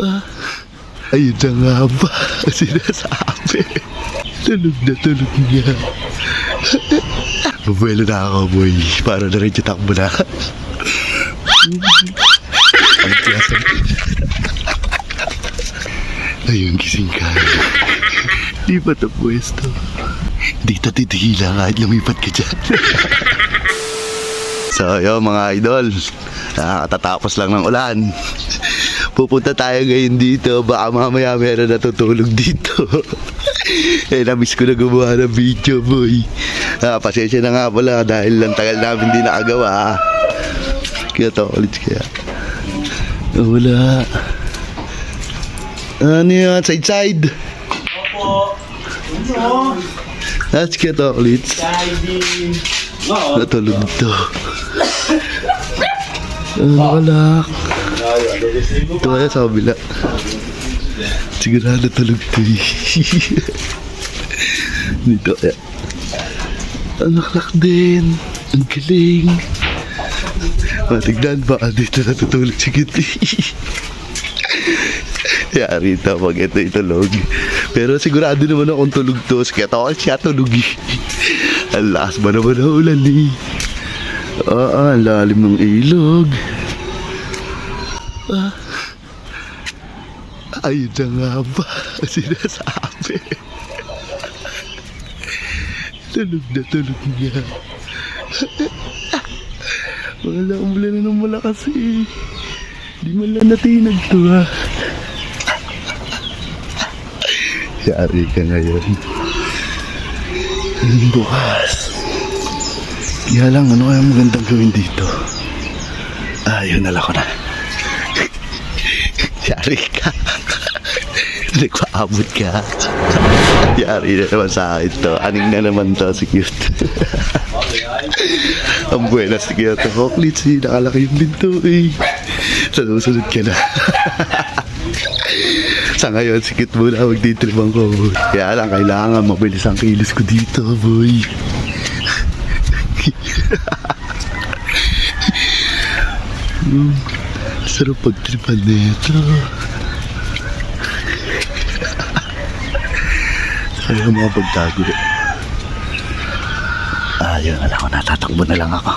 Ah, ayun na nga ba sinasabi. Tulog na tulog niya. Mabuelo na ako, boy. Para na rin takbo na. Ang tiyasa. Ayun, gising ka. Di pa ito pwesto. Di ta titihila kahit lumipat ka dyan. so, yun mga idol. Nakakatatapos lang ng ulan. Pupunta tayo ngayon dito. Baka mamaya meron natutulog dito. eh, namiss ko na gumawa ng video, boy. Ah, pasensya na nga pala dahil lang tagal namin di nakagawa. Kaya to, ulit kaya. Wala. Ano yan? Side side. Opo. Ano? To, ulit. Siding. Oo. Natulog to. Ano wala? Ito kaya sa kabila. Sigurado tulog to eh. Dito kaya. Ang nakalak din. Ang galing. Matignan ba? Dito natutulog si Kitty. Yari ito pag ito itulog. Pero sigurado naman akong tulog to. Kaya ako siya tulog eh. Ang lakas ba naman ang ulan eh. Ah, ang lalim ng ilog. Ah. Ayun na nga ba ang sinasabi. Tulog na tulog niya. Wala umulan na ng malakas eh. Di man lang natinag to ha. Yari ka ngayon. Bukas. Kaya lang, ano kaya magandang gawin dito? Ah, yun nala ko na. Yari ka. Nagpaabot ka. Yari na naman sa akin to. Aning na naman to, si cute. Ang buenas si cute. Hoklits eh, nakalaki yung binto eh. Sa susunod ka na. Sa ngayon, sikit muna magtitribang ko. Kaya lang, kailangan mabilis ang kilos ko dito, boy. Hmm, sarap pagtripan nito. Sayang mga pagtago. Ah, yun, alam ko, natatakbo na lang ako.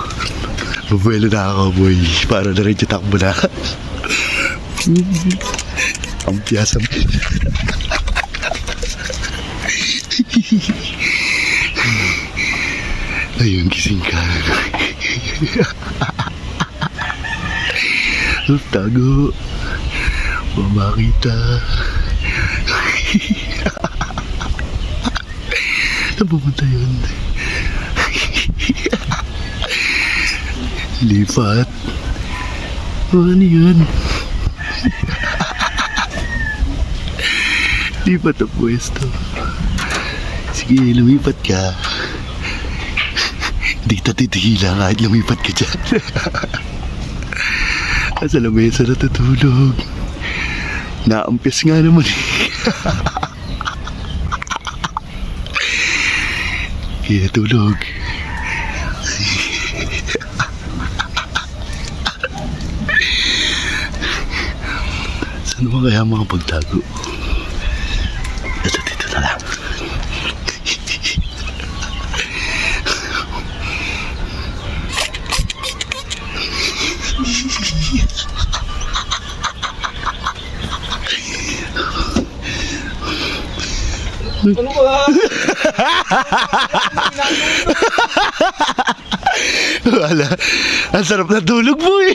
Bubuelo na ako, boy. Para na rin takbo na. Ang piyasa. Ayun, ka. Tago. Baba kita. Saan pupunta yun? Lipat. Oh, ano yun? Lipat ang pwesto. Sige, lumipat ka. Hindi ta titihila kahit lumipat ka dyan. Sa lamesa natutulog. Naampis nga naman. Kaya tulog. Saan ba kaya mga pagtago? Ito dito na lang. Ano ba? Wala. Ang sarap na tulog mo eh.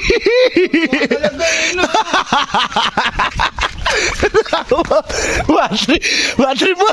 Battery, battery mo.